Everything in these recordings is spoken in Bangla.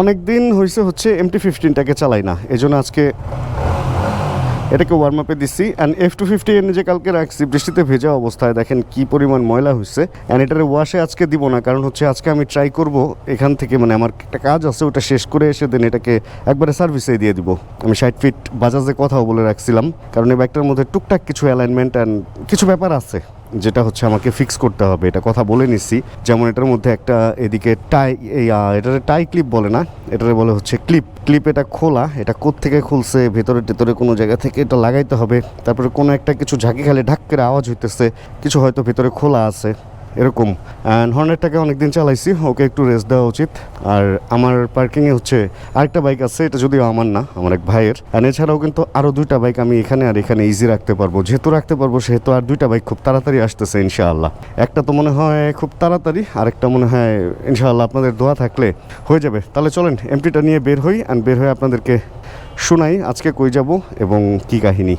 অনেক দিন হয়েছে হচ্ছে এমটি ফিফটিনটাকে চালাই না। এই জন্য আজকে এটাকে ওয়ার্ম আপে দিচ্ছি অ্যান্ড এফ টু ফিফটি এনে যে কালকে রাখছি, বৃষ্টিতে ভেজা অবস্থায়। দেখেন কি পরিমাণ ময়লা হয়েছে অ্যান্ড এটার ওয়াশে আজকে দিব না, কারণ হচ্ছে আজকে আমি ট্রাই করব এখান থেকে মানে আমার একটা কাজ আছে, ওটা শেষ করে এসে দেন এটাকে একবারে সার্ভিসে দিয়ে দিব। আমি ষাট ফিট বাজাজে কথাও বলে রাখছিলাম, কারণ এই ব্যাগটার মধ্যে টুকটাক কিছু অ্যালাইনমেন্ট অ্যান্ড কিছু ব্যাপার আছে। যেটা হচ্ছে আমাকে ফিক্স করতে হবে, এটা কথা বলে নিচ্ছি যেমন এটার মধ্যে একটা এদিকে টাই এটারে টাই ক্লিপ বলে না, এটারে বলে হচ্ছে ক্লিপ ক্লিপ এটা খোলা, এটা থেকে খুলছে, ভেতরে টেতরে কোনো জায়গা থেকে এটা লাগাইতে হবে। তারপরে কোনো একটা কিছু ঝাঁকি খালে ঢাক করে আওয়াজ হইতেছে, কিছু হয়তো ভেতরে খোলা আছে। এরকম। অ্যান্ড হর্নেটটাকে অনেকদিন চালাইছি, ওকে একটু রেস্ট দেওয়া উচিত। আর আমার পার্কিংয়ে হচ্ছে আরেকটা বাইক আছে, এটা যদিও আমার না, আমার এক ভাইয়ের। আর এছাড়াও কিন্তু আরও দুইটা বাইক আমি এখানে আর এখানে ইজি রাখতে পারব। যেহেতু রাখতে পারব, সেহেতু আর দুইটা বাইক খুব তাড়াতাড়ি আসতেছে, ইনশাআল্লাহ। একটা তো মনে হয় খুব তাড়াতাড়ি, আরেকটা মনে হয় ইনশাআল্লাহ আপনাদের দোয়া থাকলে হয়ে যাবে। তাহলে চলেন এমটিটা নিয়ে বের হই অ্যান্ড বের হয়ে আপনাদেরকে শোনাই আজকে কই যাব এবং কি কাহিনী।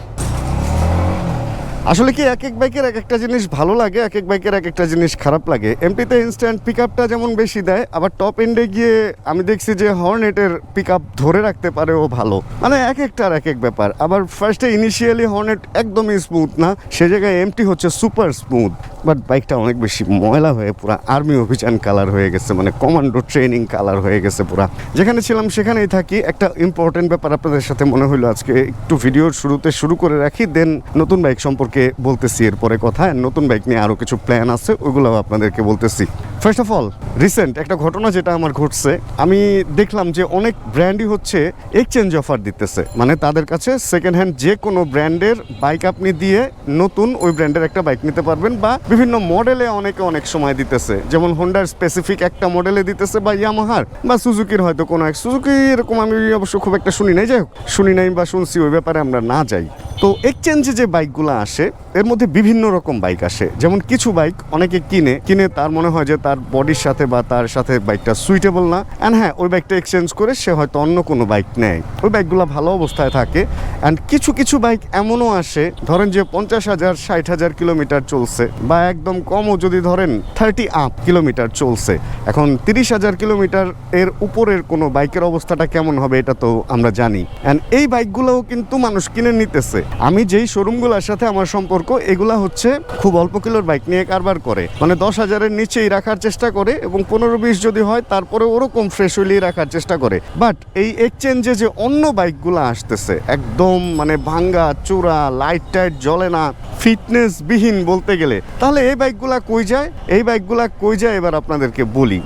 আসলে কি এক এক বাইকের এক একটা জিনিস ভালো লাগে, এক এক বাইকের এক একটা জিনিস খারাপ লাগে? এমপিতে ইনস্ট্যান্ট পিক আপটা যেমন বেশি দেয়, আবার টপ এন্ডে গিয়ে আমি দেখছি যে হর্নেটের পিক আপ ধরে রাখতে পারে ও ভালো। মানে এক একটার এক এক ব্যাপার। আবার ফার্স্টে ইনিশিয়ালি হর্নেট একদমই স্মুথ না, সে জায়গায় এমটি হচ্ছে সুপার স্মুথ বাট বাইকটা অনেক বেশি ময়লা হয়ে পুরো আর্মি অভিযান কালার হয়ে গেছে মানে কমান্ডো ট্রেনিং কালার হয়ে গেছে পুরা। যেখানে ছিলাম সেখানেই থাকি। একটা ইম্পর্টেন্ট ব্যাপার আপনাদের সাথে মনে হলো আজকে, একটু ভিডিওর শুরুতে শুরু করে রাখি দেন নতুন বাইক সম্পর্কে বলতেছি, এরপরে কথা। নতুন বাইক নিয়ে আরও কিছু প্ল্যান আছে ওগুলো আপনাদেরকে বলতেছি। ফার্স্ট অফ অল রিসেন্ট একটা ঘটনা যেটা আমার ঘটছে, আমি দেখলাম যে অনেক ব্র্যান্ডই হচ্ছে এক্সচেঞ্জ অফার দিতেছে। মানে তাদের কাছে সেকেন্ড হ্যান্ড যে কোনো ব্র্যান্ডের বাইক আপনি দিয়ে নতুন ওই ব্র্যান্ডের একটা বাইক নিতে পারবেন বা বিভিন্ন মডেলে অনেকে অনেক সময় দিতেছে। যেমন হোন্ডার স্পেসিফিক একটা মডেলে দিতেছে বা ইয়ামাহার বা সুজুকির হয়তো কোনো এক। সুজুকি এরকম আমি অবশ্য খুব একটা শুনি নাই। যাই হোক, শুনি নাই বা শুনছি, ওই ব্যাপারে আমরা না যাই। তো এক্সচেঞ্জে যে বাইকগুলো আসে এর মধ্যে বিভিন্ন রকম বাইক আসে। যেমন কিছু বাইক অনেকে কিনে কিনে তার মনে হয় যে তার বডির সাথে বা তার সাথে বাইকটা সুইটেবল না। অ্যান্ড হ্যাঁ ওই বাইকটা এক্সচেঞ্জ করে সে হয়তো অন্য কোনো বাইক নেয়। ওই বাইকগুলো ভালো অবস্থায় থাকে। অ্যান্ড কিছু কিছু বাইক এমনও আসে, ধরেন যে পঞ্চাশ হাজার, ষাট হাজার কিলোমিটার চলছে বা একদম কমও যদি ধরেন থার্টি আপ কিলোমিটার চলছে। এখন তিরিশ হাজার কিলোমিটার এর উপরের কোনো বাইকের অবস্থাটা কেমন হবে এটা তো আমরা জানি। অ্যান্ড এই বাইকগুলোও কিন্তু মানুষ কিনে নিতেছে। আমি যেই শোরুমগুলোর সাথে আমার সম্পর্ক, এগুলা হচ্ছে খুব অল্প কিলোর বাইক নিয়ে কারবার করে। মানে দশ হাজারের নিচেই রাখার চেষ্টা করে এবং পনেরো বিশ যদি হয়, তারপরে ওরকম ফ্রেশ হইলেই রাখার চেষ্টা করে। বাট এই এক্সচেঞ্জে যে অন্য বাইকগুলো আসতেছে, একদম মানে ভাঙ্গা, চূড়া লাইট টাইট জ্বলে না ফিটনেস বিহীন বলতে গেলে, তাহলে এই বাইকগুলা কই যায়? এই বাইকগুলা কই যায় এবার আপনাদেরকে বলি।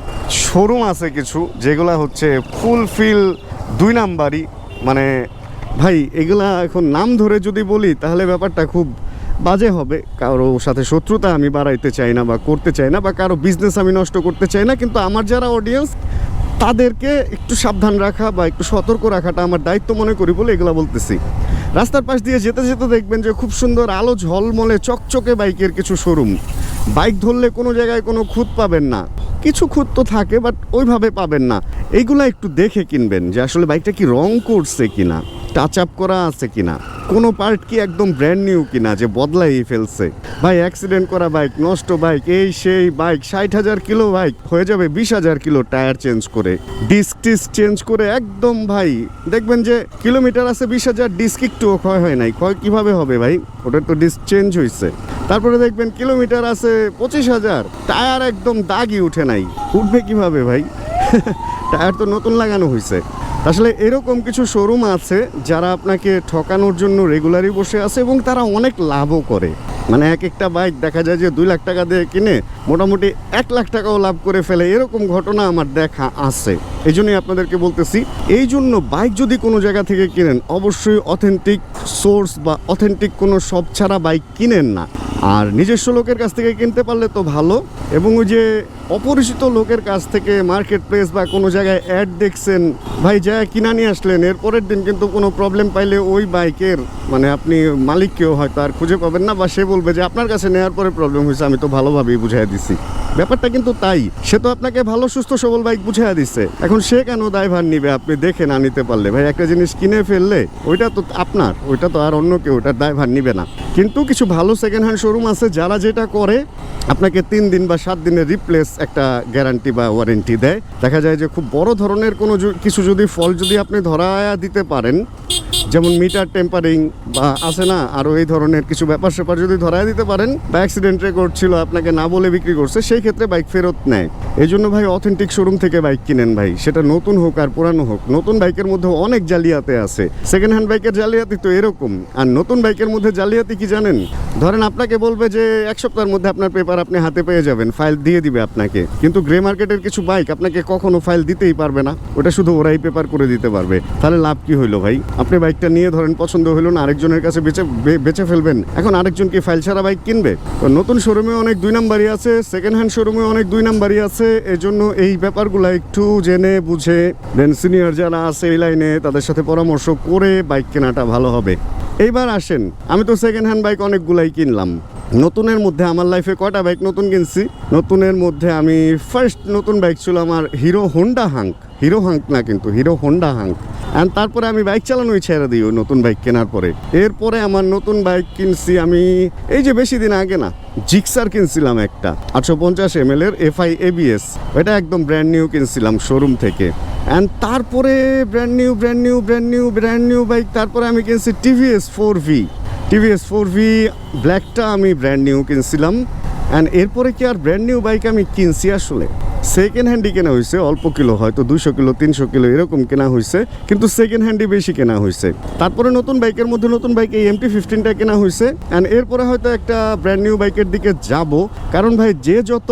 শোরুম আছে কিছু, যেগুলা হচ্ছে ফুলফিল দুই নাম্বারই। মানে ভাই, এগুলা এখন নাম ধরে যদি বলি, তাহলে ব্যাপারটা খুব বাজে হবে। কারও সাথে শত্রুতা আমি বাড়াইতে চাই না বা করতে চাই না বা কারও বিজনেস আমি নষ্ট করতে চাই না, কিন্তু আমার যারা অডিয়েন্স তাদেরকে একটু সাবধান রাখা বা একটু সতর্ক রাখাটা আমার দায়িত্ব মনে করি বলে এগুলো বলতেছি। রাস্তার পাশ দিয়ে যেতে যেতে দেখবেন যে খুব সুন্দর আলো ঝলমলে চকচকে বাইকের কিছু শোরুম বাইক ধরলে কোনো জায়গায় কোনো খুঁত পাবেন না। কিছু খুঁত তো থাকে বাট ওইভাবে পাবেন না। এইগুলা একটু দেখে কিনবেন যে আসলে বাইকটা কি রং করছে কিনা টাচ আপ করা আছে কিনা, কোনো পার্ট কি একদম ব্র্যান্ড নিউ কিনা যে বদলাই ফেলছে। ভাই অ্যাক্সিডেন্ট করা বাইক নষ্ট বাইক এই সেই বাইক ষাট হাজার কিলো বাইক হয়ে যাবে বিশ হাজার কিলো টায়ার চেঞ্জ করে। ডিস্ক টিস্ক চেঞ্জ করে একদম ভাই, দেখবেন যে কিলোমিটার আছে বিশ হাজার ডিস্ক একটুও ক্ষয় হয় নাই। ক্ষয় কীভাবে হবে ভাই? ওটার তো ডিস্ক চেঞ্জ হয়েছে তারপরে দেখবেন কিলোমিটার আছে পঁচিশ হাজার টায়ার একদম দাগই উঠে নাই। উঠবে কীভাবে ভাই? টায়ার তো নতুন লাগানো হয়েছে আসলে এরকম কিছু শোরুম আছে যারা আপনাকে ঠকানোর জন্য রেগুলারই বসে আছে এবং তারা অনেক লাভও করে। মানে এক একটা বাইক দেখা যায় যে দুই লাখ টাকা দিয়ে কিনে মোটামুটি এক লাখ টাকাও লাভ করে ফেলে। এরকম ঘটনা আমার দেখা আছে। এই জন্যই আপনাদেরকে বলতেছি এই জন্য বাইক যদি কোনো জায়গা থেকে কিনেন, অবশ্যই অথেন্টিক সোর্স বা অথেন্টিক কোনো সব ছাড়া বাইক কিনেন না। আর নিজস্ব লোকের কাছ থেকে কিনতে পারলে তো ভালো। এবং ওই যে অপরিচিত লোকের কাছ থেকে মার্কেট প্লেস বা কোনো জায়গায় অ্যাড দেখছেন, ভাই যা কিনা নিয়ে আসলেন এর পরের দিন কিন্তু কোনো প্রবলেম পাইলে ওই বাইকের মানে আপনি মালিককেও হয়তো আর খুঁজে পাবেন না বা সে বলবে যে আপনার কাছে নেওয়ার পরে প্রবলেম হয়েছে, আমি তো ভালোভাবেই বুঝাই দিছি। ব্যাপারটা কিন্তু তাই, সে তো আপনাকে ভালো, সুস্থ, সবল বাইক বুঝাই দিচ্ছে এখন সে কেন দায়ভার নিবে, আপনি দেখে না নিতে পারলে? ভাই, একটা জিনিস কিনে ফেললে, ওইটা তো আপনার, ওইটা তো আর অন্য কেউ, ওটার দায়ভার নিবে না। কিন্তু কিছু ভালো সেকেন্ড হ্যান্ড শোরুম আছে, যারা যেটা করে, আপনাকে তিন দিন বা সাত দিনের রিপ্লেস একটা গ্যারান্টি বা ওয়ারেন্টি দেয়। দেখা যায় যে খুব বড় ধরনের কোনো কিছু যদি ফল যদি আপনি ধরায়া দিতে পারেন, যেমন মিটার টেম্পারিং বা আছে না আরও এই ধরনের কিছু ব্যাপার স্যাপার যদি ধরায় দিতে পারেন, বা অ্যাক্সিডেন্ট রেকর্ড ছিল, আপনাকে না বলে বিক্রি করছে, সেই ক্ষেত্রে বাইক ফেরত নেয়। এই জন্য ভাই অথেন্টিক শোরুম থেকে বাইক কিনেন ভাই। সেটা নতুন হোক আর পুরানো হোক। নতুন বাইকের মধ্যে অনেক জালিয়াতে আছে। সেকেন্ড হ্যান্ড বাইকের জালিয়াতি তো এরকম। আর নতুন বাইকের মধ্যে জালিয়াতি কি জানেন? ধরেন আপনাকে বলবে যে এক সপ্তাহের মধ্যে আপনার পেপার আপনি হাতে পেয়ে যাবেন ফাইল দিয়ে দিবে আপনাকে। কিন্তু গ্রে মার্কেটের কিছু বাইক আপনাকে কখনো ফাইল দিতেই পারবে না। ওটা শুধু ওরাই পেপার করে দিতে পারবে। তাহলে লাভ কি হইল ভাই? আপনি বাইকটা নিয়ে ধরেন, পছন্দ হইল না, আরেকজনের কাছে বেচে বেচে ফেলবেন। এখন আরেকজন কি ফাইল ছাড়া বাইক কিনবে? নতুন শোরুমে অনেক দুই নাম্বারই আছে সেকেন্ড হ্যান্ড শোরুমে অনেক দুই নাম্বারই আছে। এজন্য এই ব্যাপারগুলো একটু জেনে, বুঝে দেন সিনিয়র যারা আছে এই লাইনে তাদের সাথে পরামর্শ করে বাইক কেনাটা ভালো হবে। এইবার আসেন, আমি তো সেকেন্ড হ্যান্ড বাইক অনেকগুলাই কিনলাম। নতুনের মধ্যে আমার লাইফে কয়টা বাইক নতুন কিনছি? নতুনের মধ্যে আমি ফার্স্ট নতুন বাইক ছিল আমার Hero Honda Hunk Hero Hunk না কিন্তু হিরো হোন্ডা হাঙ্ক অ্যান্ড তারপরে আমি বাইক চালানোই ছেড়ে দিই ওই নতুন বাইক কেনার পরে। এরপরে আমার নতুন বাইক কিনছি আমি, এই যে বেশি দিন আগে না জিক্সার কিনছিলাম একটা, আটশো পঞ্চাশ এম এল এর এফআই এবিএস ওটা একদম ব্র্যান্ড নিউ কিনছিলাম শোরুম থেকে। অ্যান্ড তারপরে brand new brand new brand new brand new bike তারপরে আমি কিনছি TVS four V TVS four V ব্ল্যাকটা আমি ব্র্যান্ড নিউ কিনছিলাম। অ্যান্ড এরপরে কি আর ব্র্যান্ড নিউ বাইক আমি কিনছি আসলে? সেকেন্ড হ্যান্ডই কেনা হয়েছে অল্প কিলো হয়তো দুশো কিলো, তিনশো কিলো, এরকম কেনা হয়েছে কিন্তু সেকেন্ড হ্যান্ডই বেশি কেনা হয়েছে তারপরে নতুন বাইকের মধ্যে নতুন বাইক এই এমটি ফিফটিনটা কেনা হয়েছে অ্যান্ড এরপরে হয়তো একটা ব্র্যান্ড নিউ বাইকের দিকে যাব। কারণ ভাই, যে যত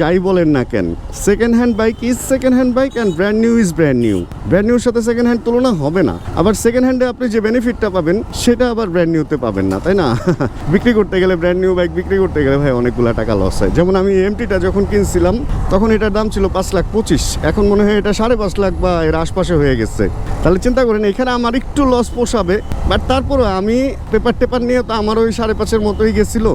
যাই বলেন না কেন second hand bike is second hand bike and brand new is brand new brand নিউর সাথে সেকেন্ড হ্যান্ড তুলনা হবে না। আবার সেকেন্ড হ্যান্ডে আপনি যে বেনিফিটটা পাবেন, সেটা আবার ব্র্যান্ড নিউতে পাবেন না, তাই না? বিক্রি করতে গেলে ব্র্যান্ড নিউ বাইক বিক্রি করতে গেলে ভাই অনেকগুলো টাকা লস হয়। যেমন আমি এমটিটা যখন কিনছিলাম, তখন এটার দাম ছিল পাঁচ লাখ পঁচিশ। এখন মনে হয় এটা সাড়ে পাঁচ লাখ বা এর আশপাশে হয়ে গেছে। তাহলে চিন্তা করেন, এখানে আমার একটু লস পোষাবে বাট তারপরে আমি পেপার টেপার নিয়ে তো আমার ওই সাড়ে পাঁচের মতোই গেছিল।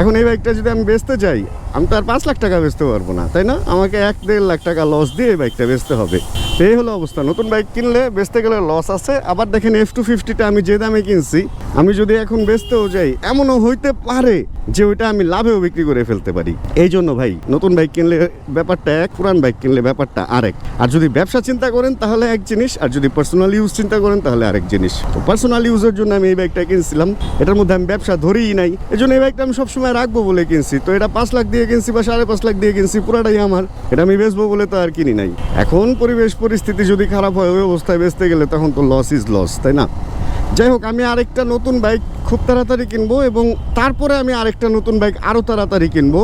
এখন এই বাইকটা যদি আমি বেচতে যাই আমি তো আর পাঁচ লাখ টাকা বেচতে পারব না, তাই না? আমাকে এক দেড় লাখ টাকা লস দিয়ে বাইকটা বেচতে হবে। এই হলো অবস্থা। নতুন বাইক কিনলে বেচতে গেলে লস আছে। আবার দেখেন এফ টু ফিফটিটা আমি যে দামে কিনছি, আমি যদি এখন বেচতেও যাই, এমনও হইতে পারে যে ওইটা আমি লাভেও বিক্রি করে ফেলতে পারি। এই জন্য ভাই, নতুন বাইক কিনলে ব্যাপারটা এক, পুরান বাইক কিনলে ব্যাপারটা আরেক। আর যদি ব্যবসা চিন্তা করেন, তাহলে এক জিনিস, আর যদি পার্সোনাল ইউজ চিন্তা করেন, তাহলে আরেক জিনিস। তো পার্সোনাল ইউজের জন্য আমি এই বাইকটা কিনছিলাম। এটার মধ্যে আমি ব্যবসা ধরেই নাই। এই জন্য এই বাইকটা আমি সবসময় রাখব বলে কিনছি। তো এটা পাঁচ লাখ দিয়ে কিনছি বা সাড়ে পাঁচ লাখ দিয়ে কিনছি, পুরাটাই আমার। এটা আমি বেচবো বলে তো আর কিনি নাই। এখন পরিবেশ পরিস্থিতি যদি খারাপ হয়, ওই অবস্থায় বেচতে গেলে তখন তো লস ইজ লস তাই না? যাই হোক, আমি আরেকটা নতুন বাইক খুব তাড়াতাড়ি কিনবো এবং তারপরে আমি আরেকটা নতুন বাইক আরও তাড়াতাড়ি কিনবো।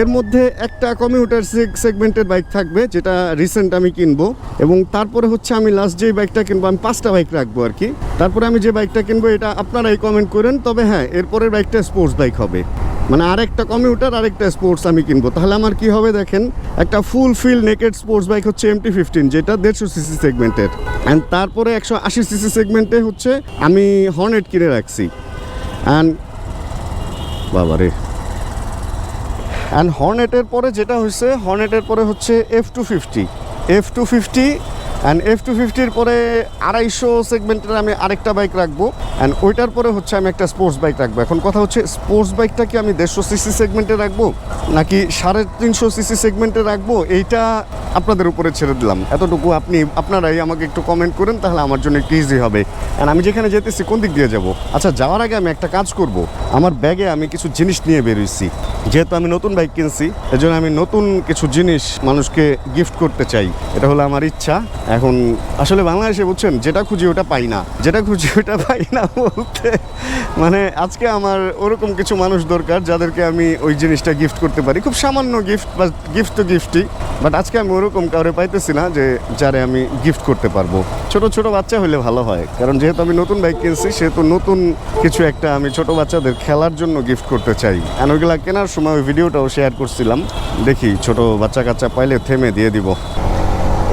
এর মধ্যে একটা কমিউটার সেগমেন্টের বাইক থাকবে, যেটা রিসেন্ট আমি কিনবো এবং তারপরে হচ্ছে আমি লাস্ট যেই বাইকটা কিনবো, আমি পাঁচটা বাইক রাখব আর কি। তারপরে আমি যে বাইকটা কিনবো, এটা আপনারাই কমেন্ট করেন। তবে হ্যাঁ এরপরের বাইকটা স্পোর্টস বাইক হবে। মানে আরেকটা কমিউটার আরেকটা স্পোর্টস আমি কিনবো। তাহলে আমার কি হবে দেখেন? একটা full feel naked sports bike হচ্ছে এমটি ফিফটিন যেটা দেড়শো সিসি সেগমেন্টের অ্যান্ড তারপরে একশো আশি সিসি সেগমেন্টে হচ্ছে আমি হর্নেট কিনে রাখছি। অ্যান্ড বাবারে। অ্যান্ড হর্নেটের পরে যেটা হয়েছে হর্নেটের পরে হচ্ছে F two fifty F two fifty and F two ফিফটির পরে আড়াইশো সেগমেন্টের আমি আরেকটা বাইক রাখব। অ্যান্ড ওইটার পরে হচ্ছে আমি একটা স্পোর্টস বাইক রাখব। এখন কথা হচ্ছে স্পোর্টস বাইকটা কি আমি দেড়শো সিসি সেগমেন্টে রাখব? নাকি সাড়ে তিনশো সিসি সেগমেন্টে রাখব? এইটা আপনাদের উপরে ছেড়ে দিলাম। এতটুকু আপনি, আপনারাই আমাকে একটু কমেন্ট করেন, তাহলে আমার জন্য একটু ইজি হবে। অ্যান্ড আমি যেখানে যেতেছি, কোন দিক দিয়ে যাব? আচ্ছা যাওয়ার আগে আমি একটা কাজ করব। আমার ব্যাগে আমি কিছু জিনিস নিয়ে বেরোইছি। যেহেতু আমি নতুন বাইক কিনছি, এজন্য আমি নতুন কিছু জিনিস মানুষকে গিফট করতে চাই। এটা হলো আমার ইচ্ছা। এখন আসলে বাংলাদেশে বুঝছেন, যেটা খুঁজি ওটা পাই না। যেটা খুঁজি ওটা পাই না বলতে মানে আজকে আমার ওরকম কিছু মানুষ দরকার যাদেরকে আমি ওই জিনিসটা গিফট করতে পারি। খুব সামান্য গিফট বা গিফট তো গিফটই বাট আজকে আমি ওরকম কাউরে পাইতেছি না যে, যারে আমি গিফট করতে পারব। ছোট ছোট বাচ্চা হলে ভালো হয়, কারণ যেহেতু আমি নতুন বাইক কিনছি, সেহেতু নতুন কিছু একটা আমি ছোট বাচ্চাদের খেলার জন্য গিফট করতে চাই। আর ওইগুলা কেনার সময় ওই ভিডিওটাও শেয়ার করছিলাম। দেখি ছোট বাচ্চা কাচ্চা পাইলে থেমে দিয়ে দিব।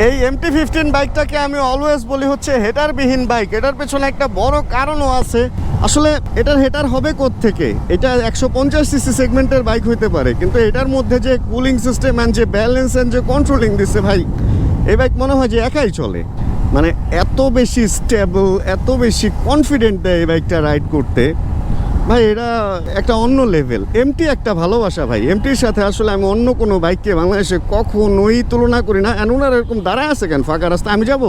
এই এমটি ফিফটিন বাইকটাকে আমি অলওয়েজ বলি হচ্ছে হেটারবিহীন বাইক এটার পেছনে একটা বড় কারণও আছে। আসলে এটার হেটার হবে থেকে এটা একশো পঞ্চাশ সিসি সেগমেন্টের বাইক হইতে পারে। কিন্তু এটার মধ্যে যে কুলিং সিস্টেম অ্যান্ড যে ব্যালেন্স অ্যান্ড যে কন্ট্রোলিং দিচ্ছে ভাই, এই বাইক মনে হয় যে একাই চলে। মানে এত বেশি স্টেবল এত বেশি কনফিডেন্ট দেয় এই বাইকটা রাইড করতে। ভাই, এটা একটা অন্য লেভেল এমটি একটা ভালোবাসা ভাই। এমটির সাথে আসলে আমি অন্য কোনো বাইককে বাংলাদেশে কখনোই তুলনা করি না। ওনারা এরকম দাঁড়ায় আছে কেন? ফাঁকা রাস্তা, আমি যাব?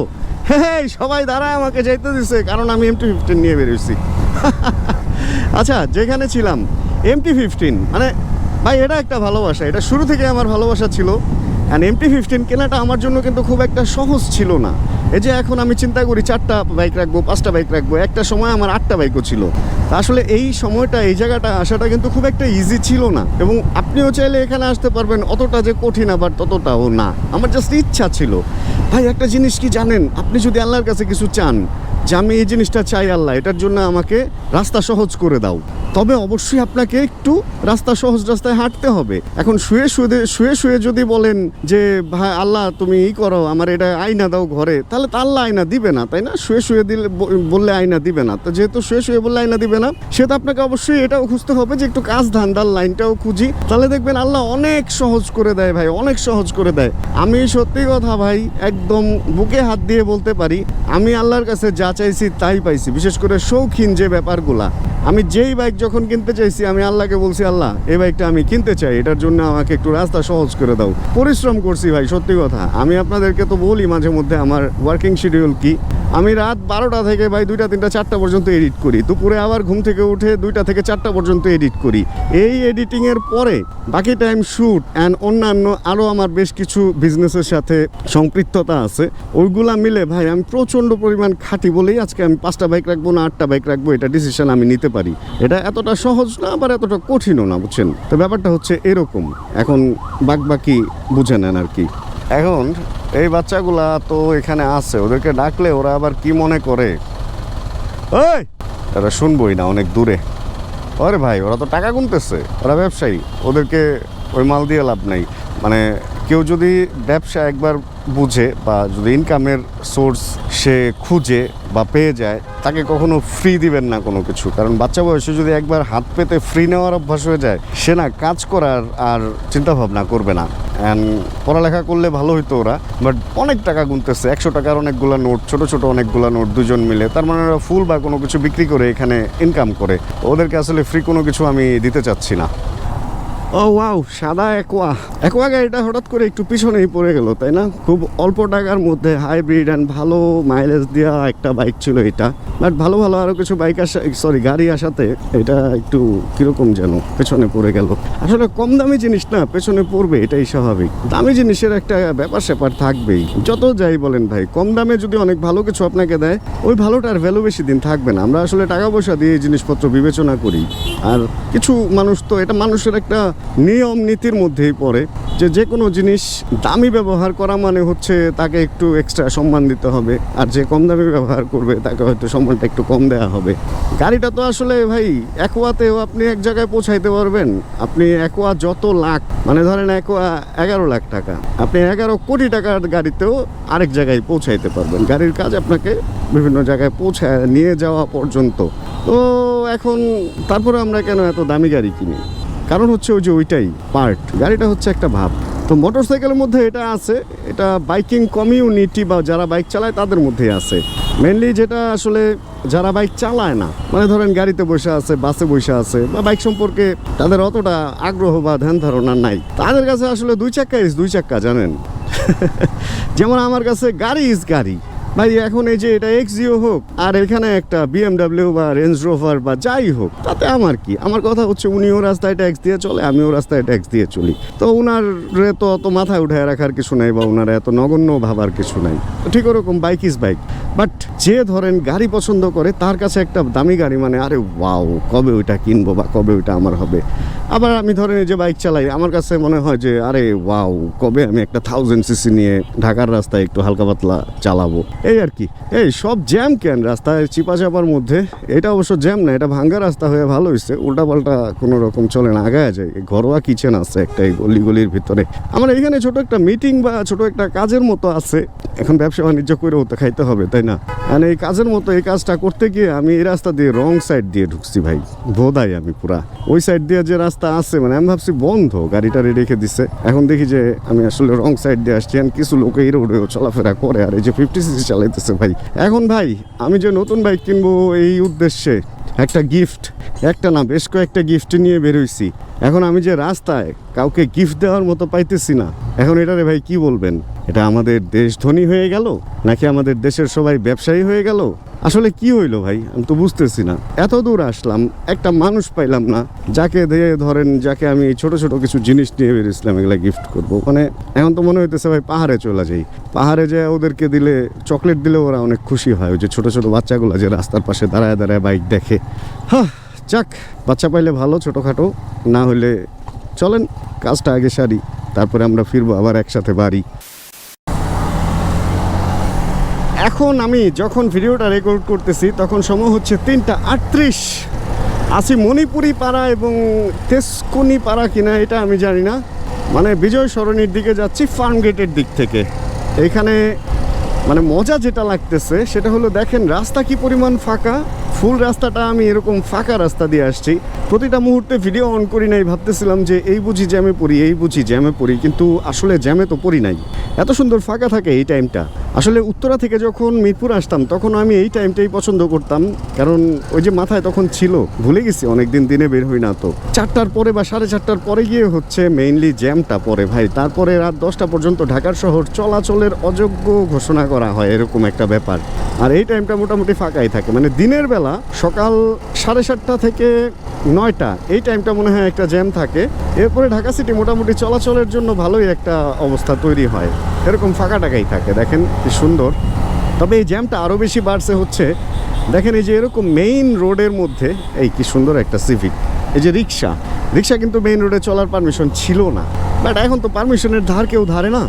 হ্যাঁ সবাই দাঁড়ায় আমাকে যাইতে দিছে, কারণ আমি এমটি ফিফটিন নিয়ে বেরোইছি। আচ্ছা যেখানে ছিলাম এমটি ফিফটিন মানে ভাই, এটা একটা ভালোবাসা। এটা শুরু থেকে আমার ভালোবাসা ছিল। অ্যান্ড এমটি ফিফটিন কেনাটা আমার জন্য কিন্তু খুব একটা সহজ ছিল না। এই যে এখন আমি চিন্তা করি চারটা বাইক রাখব, পাঁচটা বাইক রাখব, একটা সময় আমার আটটা বাইকও ছিল। আসলে এই সময়টা, এই জায়গাটা আসাটা কিন্তু খুব একটা ইজি ছিল না। এবং আপনিও চাইলে এখানে আসতে পারবেন, অতটা যে কঠিন আবার ততটাও না। আমার জাস্ট ইচ্ছা ছিল। ভাই, একটা জিনিস কি জানেন? আপনি যদি আল্লাহর কাছে কিছু চান যে আমি এই জিনিসটা চাই আল্লাহ, এটার জন্য আমাকে রাস্তা সহজ করে দাও। তবে অবশ্যই আপনাকে একটু রাস্তা সহজ রাস্তায় হাঁটতে হবে। এখন শুয়ে শুয়ে শুয়ে শুয়ে যদি বলেন যে, ভাই, আল্লাহ, তুমি ই করো, আমার এটা আয়না দাও ঘরে, তাহলে তো আল্লাহ আয়না দিবে না, তাই না? শুয়ে শুয়ে দিলে বললে আয়না দিবে না। তো যেহেতু শুয়ে শুয়ে বললে আয়না দিবে না, সে তো আপনাকে অবশ্যই এটাও খুঁজতে হবে যে, একটু কাজ ধান্দার লাইনটাও খুঁজি। তাহলে দেখবেন আল্লাহ অনেক সহজ করে দেয় ভাই, অনেক সহজ করে দেয়। আমি সত্যি কথা ভাই, একদম বুকে হাত দিয়ে বলতে পারি, আমি আল্লাহর কাছে যা চাইছি, তাই পাইছি। বিশেষ করে শৌখিন যে ব্যাপারগুলা। আমি যেই বাইক যখন কিনতে চাইছি, আমি আল্লাহকে বলছি, আল্লাহ, এই বাইকটা আমি কিনতে চাই। এটার জন্য আমাকে একটু রাস্তা সহজ করে দাও। পরিশ্রম করছি ভাই, সত্যি কথা। আমি আপনাদেরকে তো বলি মাঝে মধ্যে আমার ওয়ার্কিং শিডিউল কি। আমি রাত বারোটা থেকে ভাই দুইটা, তিনটা, চারটা পর্যন্ত এডিট করি। দুপুরে আবার ঘুম থেকে উঠে দুইটা থেকে চারটা পর্যন্ত এডিট করি। এই এডিটিংয়ের পরে বাকি টাইম শ্যুট অ্যান্ড অন্যান্য আরও আমার বেশ কিছু বিজনেসের সাথে সম্পৃক্ততা আছে। ওইগুলা মিলে ভাই, আমি প্রচণ্ড পরিমাণ খাটি বলেই আজকে আমি পাঁচটা বাইক রাখব না, আটটা বাইক রাখব, এটা ডিসিশন আমি নিতে পারি। এটা এতটা সহজ না, আবার এতটা কঠিনও না, বুঝছেন? তো ব্যাপারটা হচ্ছে এরকম। এখন বাক বাকি বুঝে নেন আর কি। এখন এই বাচ্চাগুলা তো এখানে আছে, ওদেরকে ডাকলে ওরা আবার কি মনে করে? ওই ওরা শুনবই না অনেক দূরে। ওরে ভাই, ওরা তো টাকা গুনতেছে, ওরা ব্যবসায়ী। ওদেরকে ওই মাল দিয়ে লাভ নাই। মানে কেউ যদি ব্যবসা একবার বুঝে বা যদি ইনকামের সোর্স সে খুঁজে বা পেয়ে যায়, তাকে কখনো ফ্রি দিবেন না কোনো কিছু। কারণ বাচ্চা বয়সে যদি একবার হাত পেতে ফ্রি নেওয়ার অভ্যাস হয়ে যায়, সে না কাজ করার আর চিন্তা ভাবনা করবে না। অ্যান্ড পড়ালেখা করলে ভালো হইতো ওরা বাট অনেক টাকা গুনতেছে, একশো টাকার অনেকগুলো নোট, ছোট ছোট অনেকগুলো নোট দুজন মিলে, তার মানে ওরা ফুল বা কোনো কিছু বিক্রি করে এখানে ইনকাম করে। ওদেরকে আসলে ফ্রি কোনো কিছু আমি দিতে চাচ্ছি না। ও ওয়াও সাদা একোয়া। একোয়া গাড়িটা হঠাৎ করে একটু পিছনেই পড়ে গেল, তাই না? খুব অল্প টাকার মধ্যে হাইব্রিড অ্যান্ড ভালো মাইলেজ দেওয়া একটা বাইক ছিল এটা। বাট ভালো ভালো আরও কিছু বাইক আসা সরি গাড়ি আসাতে এটা একটু কীরকম যেন পেছনে পড়ে গেল। আসলে কম দামি জিনিস না, পেছনে পড়বে, এটাই স্বাভাবিক। দামি জিনিসের একটা ব্যাপার স্যাপার থাকবেই। যত যাই বলেন ভাই, কম দামে যদি অনেক ভালো কিছু আপনাকে দেয়, ওই ভালোটার ভ্যালু বেশি দিন থাকবে না। আমরা আসলে টাকা পয়সা দিয়ে এই জিনিসপত্র বিবেচনা করি। আর কিছু মানুষ তো, এটা মানুষের একটা নিয়ম নীতির মধ্যেই পড়ে যে যে কোনো জিনিস দামি ব্যবহার করা মানে হচ্ছে তাকে একটু এক্সট্রা সম্মান দিতে হবে। আর যে কম দামি ব্যবহার করবে তাকে হয়তো সম্মানটা একটু কম দেওয়া হবে। গাড়িটা তো আসলে ভাই একোয়াতেও আপনি এক জায়গায় পৌঁছাইতে পারবেন। আপনি একোয়া যত লাখ মানে ধরেন একোয়া এগারো লাখ টাকা, আপনি এগারো কোটি টাকার গাড়িতেও আরেক জায়গায় পৌঁছাইতে পারবেন। গাড়ির কাজ আপনাকে বিভিন্ন জায়গায় পৌঁছায় নিয়ে যাওয়া পর্যন্ত। তো এখন তারপরে আমরা কেন এত দামি গাড়ি কিনি? কারণ হচ্ছে ওই যে ওইটাই পার্ট গাড়িটা হচ্ছে একটা ভাব। তো মোটর সাইকেলের মধ্যে এটা আছে, এটা বাইকিং কমিউনিটি বা যারা বাইক চালায় তাদের মধ্যেই আছে। মেনলি যেটা আসলে যারা বাইক চালায় না মানে ধরেন গাড়িতে বসে আছে, বাসে বসে আছে বা বাইক সম্পর্কে তাদের অতটা আগ্রহ বা ধ্যান ধারণা নাই। তাদের কাছে আসলে দুই চাক্কা ইস দুই চাক্কা, জানেন? যেমন আমার কাছে গাড়ি ইজ গাড়ি ভাই, এখন এই যে এটা এক্সিও হোক, আর এখানে একটা বিএমডাব্লিউ বা রেঞ্জ রোভার বা যাই হোক, তাতে আমার কি? আমার কথা হচ্ছে উনিও রাস্তায় ট্যাক্স দিয়ে চলে, আমিও রাস্তায় ট্যাক্স দিয়ে চলি। তো উনার রে তো অত মাথায় উঠায় রাখার কিছু নাই বা উনার এত নগণ্য ভাবার কিছু নাই। ঠিক ওরকম বাইক ইজ বাইক বাট যে ধরেন গাড়ি পছন্দ করে, তার কাছে একটা দামি গাড়ি মানে আরে ওয়াও কবে ওইটা কিনবো বা কবে ওইটা আমার হবে? আবার আমি ধরেন এই যে বাইক চালাই, আমার কাছে মনে হয় যে, আরে ওয়াও কবে আমি একটা থাউজেন্ড সিসি নিয়ে ঢাকার রাস্তায় একটু হালকা পাতলা চালাবো? এই আর কি। এই সব জ্যাম কেন রাস্তায় চিপা চাপার মধ্যে? এটা অবশ্য জ্যাম না, এটা ভাঙ্গা রাস্তা হয়ে ভালো হয়েছে। উল্টাপাল্টা কোনো রকম চলে না, আগায় যায়। ঘরোয়া কিচেন আছে একটা, এই গলি গলির ভিতরে। আমার এখানে ছোট একটা মিটিং বা ছোট একটা কাজের মতো আছে। এখন ব্যবসা বাণিজ্য করেও তো খাইতে হবে, তাই না? মানে এই কাজের মতো এই কাজটা করতে গিয়ে আমি এই রাস্তা দিয়ে রং সাইড দিয়ে ঢুকছি ভাই। বোধাই আমি পুরা। ওই সাইড দিয়ে যে রাস্তা আছে মানে আমি ভাবছি বন্ধ, গাড়িটা রেখে দিছে। এখন দেখি যে আমি আসলে রং সাইড দিয়ে আসছি কিছু লোকে এই রোডেও চলাফেরা করে, আর এই যে ফিফটি সিসি চালাইতেছে ভাই। এখন ভাই আমি যে নতুন বাইক কিনবো এই উদ্দেশ্যে একটা গিফট একটা না, বেশ কয়েকটা গিফট নিয়ে বেরোইছি এখন আমি যে রাস্তায় কাউকে গিফট দেওয়ার মতো পাইতেছি না, এখন এটারে ভাই কি বলবেন? এটা আমাদের দেশ ধনী হয়ে গেল, নাকি আমাদের দেশের সবাই ব্যবসায়ী হয়ে গেল? আসলে কি হইল ভাই? আমি তো বুঝতেছি না। এত দূর আসলাম, একটা মানুষ পাইলাম না, যাকে দিয়ে ধরেন, যাকে আমি ছোট ছোট কিছু জিনিস নিয়ে বেরিয়েছিলাম এগুলো গিফট করব। মানে এখন তো মনে হইতেছে ভাই পাহাড়ে চলে যাই। পাহাড়ে যে ওদেরকে দিলে চকলেট দিলে ওরা অনেক খুশি হয়। ওই যে ছোট ছোট বাচ্চাগুলো যে রাস্তার পাশে দাঁড়ায় দাঁড়ায় বাইক দেখে। হ্যাঁ যাক, বাচ্চা পাইলে ভালো, ছোটোখাটো, না হলে চলেন, কাজটা আগে সারি, তারপরে আমরা ফিরবো আবার একসাথে বাড়ি। এখন আমি যখন ভিডিওটা রেকর্ড করতেছি, তখন সময় হচ্ছে তিনটা আটত্রিশ। আছি মণিপুরি পাড়া এবং তেসকনি পাড়া কিনা এটা আমি জানি না। মানে বিজয় সরণির দিকে যাচ্ছি ফার্ম গেটের দিক থেকে। এখানে মানে মজা যেটা লাগতেছে, সেটা হলো দেখেন, রাস্তা কি পরিমাণ ফাঁকা ফুল রাস্তাটা, আমি এরকম ফাঁকা রাস্তা দিয়ে আসছি। প্রতিটা মুহূর্তে ভিডিও অন করি নাই, ভাবতেছিলাম যে এই বুঝি জ্যামে পড়ি, এই বুঝি জ্যামে পড়ি, কিন্তু আসলে জ্যামে তো পড়ি নাই। এত সুন্দর ফাঁকা থাকে এই টাইমটা আসলে উত্তরা থেকে যখন মিরপুর আসতাম, তখন আমি এই টাইমটাই পছন্দ করতাম, কারণ ওই যে মাথায় তখন ছিল, ভুলে গেছি, অনেকদিন দিনে বের হই না তো। চারটার পরে বা সাড়ে চারটার পরে গিয়ে হচ্ছে মেইনলি জ্যামটা পরে ভাই। তারপরে রাত দশটা পর্যন্ত ঢাকার শহর চলাচলের অযোগ্য ঘোষণা করা হয়, এরকম একটা ব্যাপার। আর এই টাইমটা মোটামুটি ফাঁকাই থাকে। মানে দিনের বেলা সকাল সাড়ে সাতটা থেকে নয়টা, এই টাইমটা মনে হয় একটা জ্যাম থাকে। এরপরে ঢাকা সিটি মোটামুটি চলাচলের জন্য ভালোই একটা অবস্থা তৈরি হয়। এরকম ফাঁকা টাকাই থাকে, দেখেন কি সুন্দর। তবে এই জ্যামটা আরও বেশি বাড়ছে হচ্ছে, দেখেন এই যে এরকম মেইন রোডের মধ্যে, এই কি সুন্দর একটা সিভিক এই যে রিক্সা রিক্সা কিন্তু মেইন রোডে চলার পারমিশন ছিল না। বাট এখন তো পারমিশনের ধার কেউ ধারে না।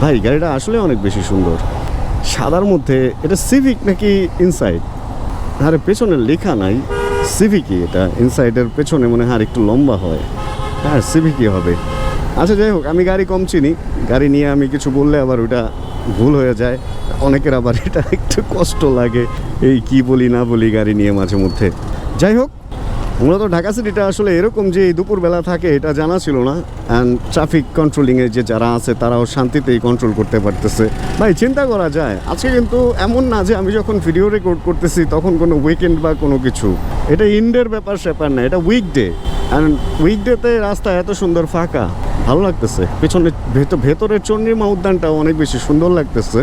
ভাই, গাড়িটা আসলে অনেক বেশি সুন্দর। সাদার মধ্যে, এটা সিভিক নাকি ইনসাইড আরে পেছনে লেখা নাই। সিভিকি এটা। ইনসাইডের পেছনে মনে হয় আর একটু লম্বা হয়। হ্যাঁ সিভিকি হবে। আচ্ছা যাই হোক, আমি গাড়ি কম চিনি। গাড়ি নিয়ে আমি কিছু বললে আবার ওটা ভুল হয়ে যায়। অনেকের আবার এটা একটু কষ্ট লাগে। এই কি বলি, না বলি গাড়ি নিয়ে মাঝে মধ্যে। যাই হোক মূলত ঢাকা সিটিটা আসলে এরকম যে দুপুরবেলা থাকে, এটা জানা ছিল না। অ্যান্ড ট্রাফিক কন্ট্রোলিংয়ে যে যারা আছে, তারাও শান্তিতেই কন্ট্রোল করতে পারতেছে। ভাই, চিন্তা করা যায়। আজকে কিন্তু এমন না যে আমি যখন ভিডিও রেকর্ড করতেছি, তখন কোনো উইকেন্ড বা কোনো কিছু। এটা ইন্ডের ব্যাপার স্যাপার না। এটা উইকডে অ্যান্ড উইকডেতে রাস্তা এত সুন্দর ফাঁকা। ভালো লাগতেছে। পেছনে ভেতর ভেতরের চন্দ্রিমা উদ্যানটাও অনেক বেশি সুন্দর লাগতেছে।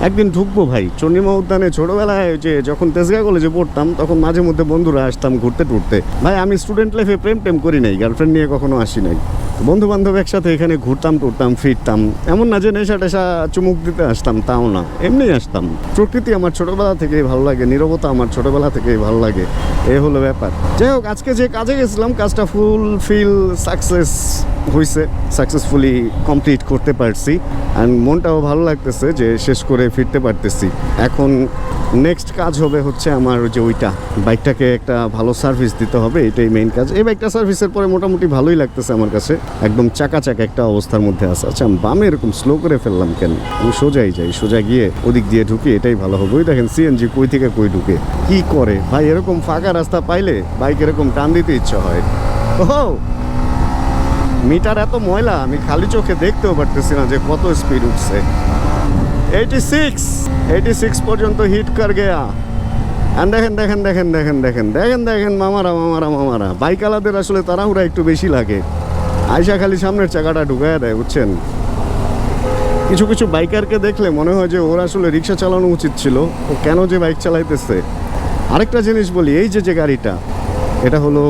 একদিন ঢুকবো ভাই। চন্ডিমা উদ্যানে ছোটোবেলায় যে যখন তেজগা কলেজে পড়তাম, তখন মাঝে মধ্যে বন্ধুরা আসতাম ঘুরতে টুরতে। ভাই, আমি স্টুডেন্ট লাইফে প্রেম টেম করি নাই গার্লফ্রেন্ড নিয়ে কখনো আসি নাই। বন্ধু বান্ধব একসাথে এখানে ঘুরতাম, টুরতাম, ফিরতাম। এমন না যে নেশা টেশা চুমুক দিতে আসতাম, তাও না। এমনি আসতাম। প্রকৃতি আমার ছোটোবেলা থেকেই ভালো লাগে, নীরবতা আমার ছোটোবেলা থেকেই ভালো লাগে। এ হলো ব্যাপার। যাই হোক, আজকে যে কাজে গেছিলাম, কাজটা ফুল ফিল সাকসেস হয়েছে সাকসেসফুলি কমপ্লিট করতে পারছি। অ্যান্ড মনটাও ভালো লাগতেছে যে শেষ করে ফিরতে পারতেছি। এখন নেক্সট কাজ হবে হচ্ছে আমার যে ওইটা বাইকটাকে একটা ভালো সার্ভিস দিতে হবে, এটাই মেইন কাজ। এই বাইকটা সার্ভিসের পরে মোটামুটি ভালোই লাগতেছে আমার কাছে। একদম চাকা চাকা একটা অবস্থার মধ্যে আছে। আচ্ছা আমি বামে এরকম স্লো করে ফেললাম কেন? আমি সোজাই যাই, সোজা গিয়ে ওদিক দিয়ে ঢুকি, এটাই ভালো হবে। ওই দেখেন সিএনজি কই থেকে কই ঢুকে, কি করে? ভাই, এরকম ফাঁকা রাস্তা পাইলে বাইক এরকম টান দিতে ইচ্ছা হয়। ও মিটার এত ময়লা, আমি খালি চোখে দেখতেও পারতেছি না যে কত স্পিড উঠছে। এইটি সিক্স এইটি সিক্স পর্যন্ত হিট কর গেয়া। আর দেখেন দেখেন দেখেন দেখেন দেখেন দেখেন দেখেন, মামারা মামারা মামারা। বাইকালাদের আসলে তাড়াহুড়া একটু বেশি লাগে। আয়সা খালি সামনের চাকাটা ঢুকায় দেয়, বুঝছেন? কিছু কিছু বাইকারকে দেখলে মনে হয় যে ওর আসলে রিক্সা চালানো উচিত ছিল। ও কেন যে বাইক চালাইতেছে? আরেকটা জিনিস বলি, এই যে যে গাড়িটা এটা হলো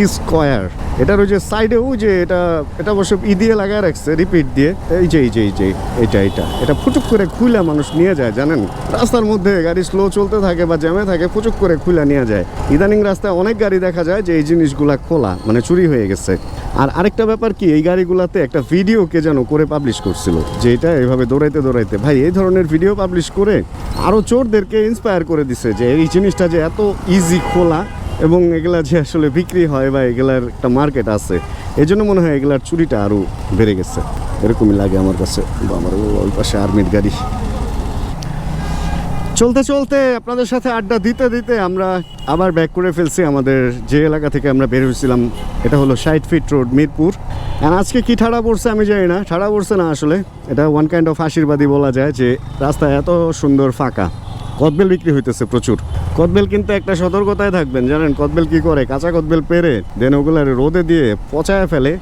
ই স্কোয়ার এটার ওই যে সাইডে ওই যে এটা এটা অবশ্য ই দিয়ে লাগায় রাখছে রিপিট দিয়ে। এই যে এই যে এই যে এটা এটা এটা ফুচুক করে খুলে মানুষ নিয়ে যায়, জানেন? রাস্তার মধ্যে গাড়ি স্লো চলতে থাকে বা জ্যামে থাকে ফুচুক করে খুলে নিয়ে যায়। ইদানিং রাস্তায় অনেক গাড়ি দেখা যায় যে এই জিনিসগুলা খোলা মানে চুরি হয়ে গেছে। আর আরেকটা ব্যাপার কি, এই গাড়িগুলাতে একটা ভিডিও কে যেন করে পাবলিশ করছিল, যে এটা এভাবে দৌড়াইতে দৌড়াইতে। ভাই, এই ধরনের ভিডিও পাবলিশ করে আরও চোরদেরকে ইন্সপায়ার করে দিছে যে এই জিনিসটা যে এত ইজি খোলা এবং এগুলা যে আসলে বিক্রি হয় বা এগুলার একটা মার্কেট আছে এই জন্য মনে হয় এগুলার চুরিটা আরও বেড়ে গেছে। এরকমই লাগে আমার কাছে বা আমার ওই পাশে আর্মির গাড়ি। চলতে চলতে আপনাদের সাথে আড্ডা দিতে দিতে আমরা আবার ব্যাক করে ফেলছি আমাদের যে এলাকা থেকে আমরা বের হয়েছিলাম, এটা হলো ষাট ফিট রোড মিরপুর। আজকে কি ঠাড়া পড়ছে আমি জানি না, ঠাড়া পড়ছে না আসলে। এটা ওয়ান কাইন্ড অফ আশীর্বাদই বলা যায় যে রাস্তা এত সুন্দর ফাঁকা। কদবেল বিক্রি হইতেছে প্রচুর। কদবেল কিন্তু একটা সতর্কতায় থাকবেন, জানেন? কদবেল কি করে? কাঁচা কদবেল পেরে দেন ওগুলো রোদে দিয়ে পচায় ফেলে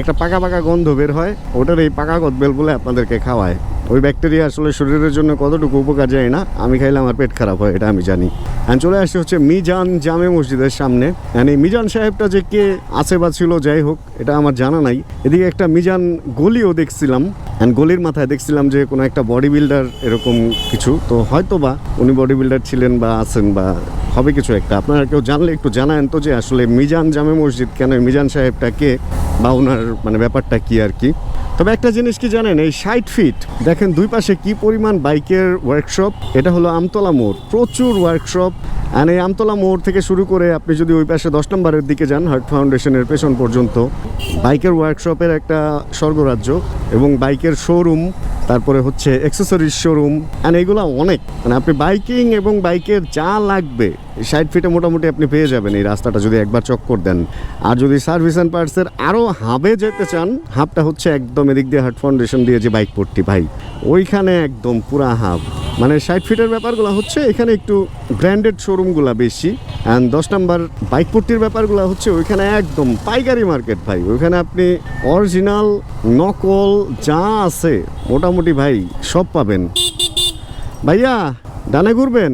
একটা পাকা পাকা গন্ধ বের হয়, ওটার এই পাকা কদবেল বলে আপনাদেরকে খাওয়ায়। ওই ব্যাকটেরিয়া আসলে শরীরের জন্য কতটুকু উপকার যায় না। আমি খাইলে আমার পেট খারাপ হয়, এটা আমি জানি। অ্যান্ড চলে আসছে হচ্ছে মিজান জামে মসজিদের সামনে। অ্যান্ড এই মিজান সাহেবটা যে কে আছে বা ছিল, যাই হোক, এটা আমার জানা নাই। এদিকে একটা মিজান গলিও দেখছিলাম। অ্যান্ড গলির মাথায় দেখছিলাম যে কোনো একটা বডি বিল্ডার এরকম কিছু। তো হয়তো বা উনি বডি বিল্ডার ছিলেন বা আছেন বা হবে কিছু একটা। আপনারা কেউ জানলে একটু জানায়েন তো যে আসলে মিজান জামে মসজিদ কেন মিজান সাহেবটা কে বা ওনার মানে ব্যাপারটা কি আর কি? তবে একটা জিনিস কি জানেন, এই ষাট ফিট দেখেন দুই পাশে কি পরিমাণ বাইকের ওয়ার্কশপ এটা হলো আমতলা মোড়। প্রচুর ওয়ার্কশপ অ্যান্ড এই আমতলা মোড় থেকে শুরু করে আপনি যদি ওই পাশে দশ নম্বরের দিকে যান হার্ট ফাউন্ডেশনের পেছন পর্যন্ত, বাইকের ওয়ার্কশপের একটা স্বর্গরাজ্য এবং বাইকের শোরুম তারপরে হচ্ছে অ্যাক্সেসরিজ শোরুম অ্যান্ড এগুলো অনেক। মানে আপনি বাইকিং এবং বাইকের যা লাগবে, ষাট ফিটে মোটামুটি আপনি পেয়ে যাবেন এই রাস্তাটা যদি একবার চক্কর দেন। আর যদি সার্ভিস অ্যান্ড পার্টসের আরও হাবে যেতে চান হাবটা হচ্ছে একদম এদিক দিয়ে হার্ট ফাউন্ডেশন দিয়ে যে বাইক পড়তি ভাই, ওইখানে একদম পুরা হাব মানে ষাট ফিটের ব্যাপারগুলো হচ্ছে, এখানে একটু ব্র্যান্ডেড শোরুমগুলো বেশি। অ্যান্ড দশ নাম্বার বাইক পট্টির ব্যাপারগুলো হচ্ছে, ওইখানে একদম পাইকারি মার্কেট ভাই। ওইখানে আপনি অরিজিনাল নকল, যা আছে, মোটামুটি ভাই, সব পাবেন। ভাইয়া, ডানে ঘুরবেন?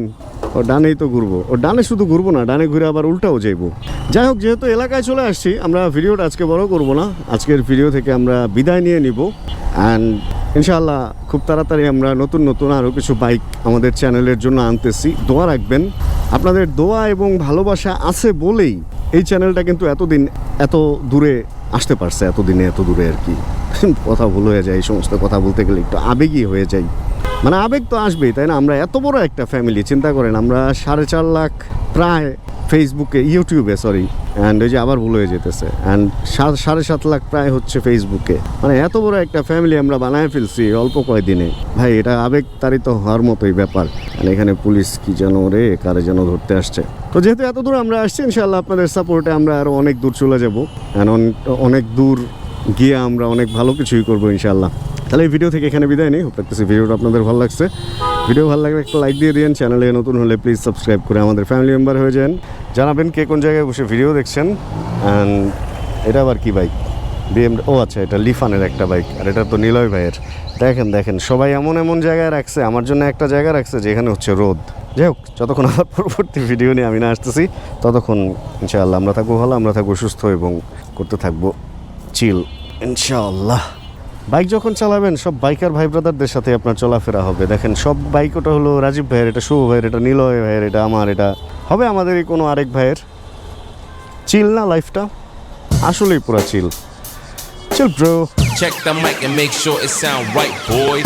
ও ডানেই তো ঘুরবো। ও ডানে শুধু ঘুরবো না, ডানে ঘুরে আবার উল্টাও যাইবো। যাই হোক, যেহেতু এলাকায় চলে আসছি, আমরা ভিডিওটা আজকে বড় করব না। আজকের ভিডিও থেকে আমরা বিদায় নিয়ে নিব। অ্যান্ড ইনশাআল্লাহ খুব তাড়াতাড়ি আমরা নতুন নতুন আরও কিছু বাইক আমাদের চ্যানেলের জন্য আনতেছি। দোয়া রাখবেন। আপনাদের দোয়া এবং ভালোবাসা আছে বলেই এই চ্যানেলটা কিন্তু এতদিন এত দূরে আসতে পারছে, এতদিনে এত দূরে আর কি। কথা ভুল হয়ে যায়, এই সমস্ত কথা বলতে গেলে একটু আবেগী হয়ে যায় মানে আবেগ তো আসবেই, তাই না? আমরা এত বড় একটা ফ্যামিলি চিন্তা করেন, আমরা সাড়ে চার লাখ প্রায় ফেসবুকে ইউটিউবে সরি অ্যান্ড ওই যে আবার ভুল হয়ে যেতেছে অ্যান্ড সাড়ে সাত লাখ প্রায় হচ্ছে ফেসবুকে মানে এত বড় একটা ফ্যামিলি আমরা বানায় ফেলছি অল্প কয়দিনে। ভাই, এটা আবেগ তারিত হওয়ার মতোই ব্যাপার। আর এখানে পুলিশ কি যেন রে, কারে যেন ধরতে আসছে। তো যেহেতু এত দূর আমরা আসছি ইনশাল্লাহ আপনাদের সাপোর্টে আমরা আরও অনেক দূর চলে যাব। অ্যান্ড অনেক দূর গিয়ে আমরা অনেক ভালো কিছুই করব ইনশাল্লাহ তাহলে এই ভিডিও থেকে এখানে বিদায় নেই। হোপ লাগতেছে ভিডিওটা আপনাদের ভালো লাগছে। ভিডিও ভালো লাগলে একটা লাইক দিয়ে দিন চ্যানেলে নতুন হলে প্লিজ সাবস্ক্রাইব করে আমাদের ফ্যামিলি মেম্বার হয়ে যান। জানাবেন কে কোন জায়গায় বসে ভিডিও দেখছেন। অ্যান্ড এটা আবার কি বাইক বিএম ও আচ্ছা এটা লিফানের একটা বাইক আর এটা তো নিলয় ভাইয়ের। দেখেন দেখেন, সবাই এমন এমন জায়গায় রাখছে, আমার জন্য একটা জায়গা রাখছে, যেখানে হচ্ছে রোদ। যাই হোক, যতক্ষণ আমার পরবর্তী ভিডিও নিয়ে আমি না আসতেছি, ততক্ষণ ইনশাআল্লাহ আমরা থাকব ভালো, আমরা থাকব সুস্থ এবং করতে থাকব চিল ইনশাআল্লাহ। বাইক যখন চালাবেন সব বাইকার ভাই ব্রাদারদের সাথে আপনার চলাফেরা হবে। দেখেন সব বাইক ওটা হলো রাজীব ভাইয়ের এটা শুভ ভাইয়ের এটা নীলয় ভাইয়ের এটা আমার এটা হবে আমাদেরই কোনো আরেক ভাইয়ের। চিল না লাইফটা? আসলেই পুরা chill. Chill bro. Check the mic and make sure it sound right, boys.